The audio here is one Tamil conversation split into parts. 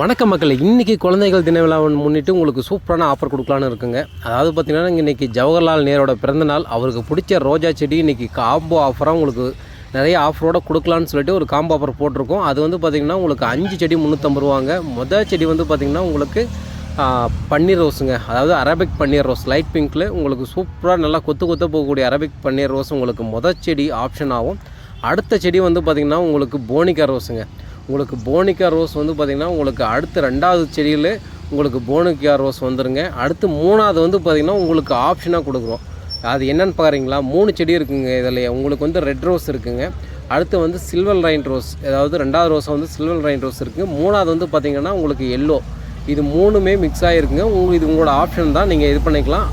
வணக்கம் மக்களை இன்றைக்கி குழந்தைகள் தின விழாவை முன்னிட்டு உங்களுக்கு சூப்பரான ஆஃபர் கொடுக்கலான்னு இருக்குங்க. அதாவது பார்த்தீங்கன்னா இன்றைக்கி ஜவஹர்லால் நேரோட பிறந்தநாள். அவருக்கு பிடிச்ச ரோஜா செடி இன்றைக்கி காம்போ ஆஃபராக உங்களுக்கு நிறைய ஆஃபரோட கொடுக்கலான்னு சொல்லிட்டு ஒரு காம்போ ஆஃபர் போட்டிருக்கோம். அது வந்து பார்த்திங்கன்னா உங்களுக்கு அஞ்சு செடி முந்நூற்றம்பது ரூபாங்க. மொதல் செடி வந்து பார்த்திங்கன்னா உங்களுக்கு பன்னீர் ரோஸுங்க. அதாவது அரபிக் பன்னீர் ரோஸ் லைட் பிங்க்கில் உங்களுக்கு சூப்பராக நல்லா கொத்து கொத்த போகக்கூடிய அரபிக் பன்னீர் ரோஸ் உங்களுக்கு மொதல் செடி ஆப்ஷன் ஆகும். அடுத்த செடி வந்து பார்த்திங்கன்னா உங்களுக்கு போனிகா ரோஸுங்க. உங்களுக்கு போனிக்கா ரோஸ் வந்து பார்த்திங்கன்னா உங்களுக்கு அடுத்த ரெண்டாவது செடியில் உங்களுக்கு போனிக்கா ரோஸ் வந்துருங்க. அடுத்து மூணாவது வந்து பார்த்திங்கன்னா உங்களுக்கு ஆப்ஷனாக கொடுக்குறோம். அது என்னென்னு பாருங்களா மூணு செடி இருக்குங்க இதில் உங்களுக்கு வந்து ரெட் ரோஸ் இருக்குங்க. அடுத்து வந்து சில்வர் ரைன் ரோஸ் அதாவது ரெண்டாவது ரோஸ் வந்து சில்வர் ரைன் ரோஸ் இருக்குது மூணாவது வந்து பார்த்திங்கன்னா உங்களுக்கு எல்லோ இது மூணுமே மிக்ஸ் ஆகிருக்குங்க உங்களுக்கு இது உங்களோட ஆப்ஷன் தான். நீங்கள் இது பண்ணிக்கலாம்.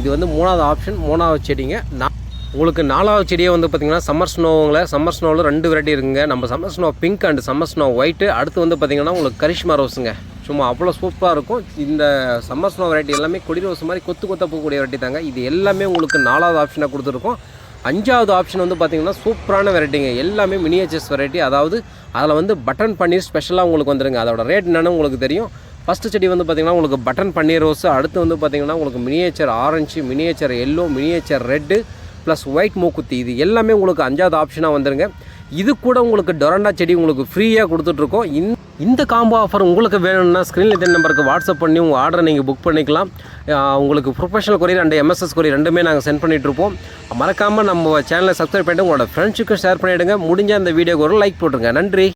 இது வந்து மூணாவது ஆப்ஷன் மூணாவது செடிங்க. நான் உங்களுக்கு நாலாவது செடியை வந்து பார்த்திங்கன்னா சம்மர் ஸ்னோவில் சம்மர் ஸ்னோவில் ரெண்டு வெரைட்டி இருக்குங்க. நம்ம summer snow pink and summer snow white அடுத்து வந்து பார்த்திங்கன்னா உங்களுக்கு கரிஷ்மா ரோஸுங்க. சும்மா அவ்வளோ சூப்பராக இருக்கும். இந்த சம்மர் ஸ்னோ வெரைட்டி எல்லாமே கொடி ரோஸ் மாதிரி கொத்து கொத்த போகக்கூடிய வெரைட்டி தாங்க. இது எல்லாமே உங்களுக்கு நாலாவது ஆப்ஷனாக கொடுத்துருக்கோம். அஞ்சாவது ஆப்ஷன் வந்து பார்த்திங்கன்னா சூப்பரான வெரைட்டிங்க எல்லாமே மினியேச்சர்ஸ் வெரைட்டி அதாவது அதில் வந்து பட்டன் பன்னீர் ஸ்பெஷலாக உங்களுக்கு வந்துருங்க. அதோட ரேட் என்னென்னு உங்களுக்கு தெரியும். ஃபஸ்ட்டு செடி வந்து பார்த்திங்கன்னா உங்களுக்கு பட்டன் பன்னீர் ரோஸ் அடுத்து வந்து பார்த்திங்கன்னா உங்களுக்கு miniature orange miniature yellow miniature red plus white மூக்குத்தி. இது எல்லாமே உங்களுக்கு அஞ்சாவது ஆப்ஷனாக வந்துருங்க. இது கூட உங்களுக்கு டொரண்டா செடி உங்களுக்கு ஃப்ரீயாக கொடுத்துட்ருக்கோம். இந்த இந்த காம்போ ஆஃபர் உங்களுக்கு வேணும்னா ஸ்க்ரீனில் தென் நம்பருக்கு வாட்ஸ்அப் பண்ணி உங்கள் ஆர்டரை நீங்கள் புக் பண்ணிக்கலாம். உங்களுக்கு professional courier and M S S courier ரெண்டுமே நாங்கள் சென்ட் பண்ணிகிட்ருப்போம் மறக்காமல் நம்ம சேனலை சப்ஸ்கிரைப் பண்ணிட்டு உங்களோட ஃப்ரெண்ட்ஸுக்கு ஷேர் பண்ணிவிடுங்க முடிஞ்ச அந்த வீடியோக்கு ஒரு லைக் போட்டுருங்க. நன்றி.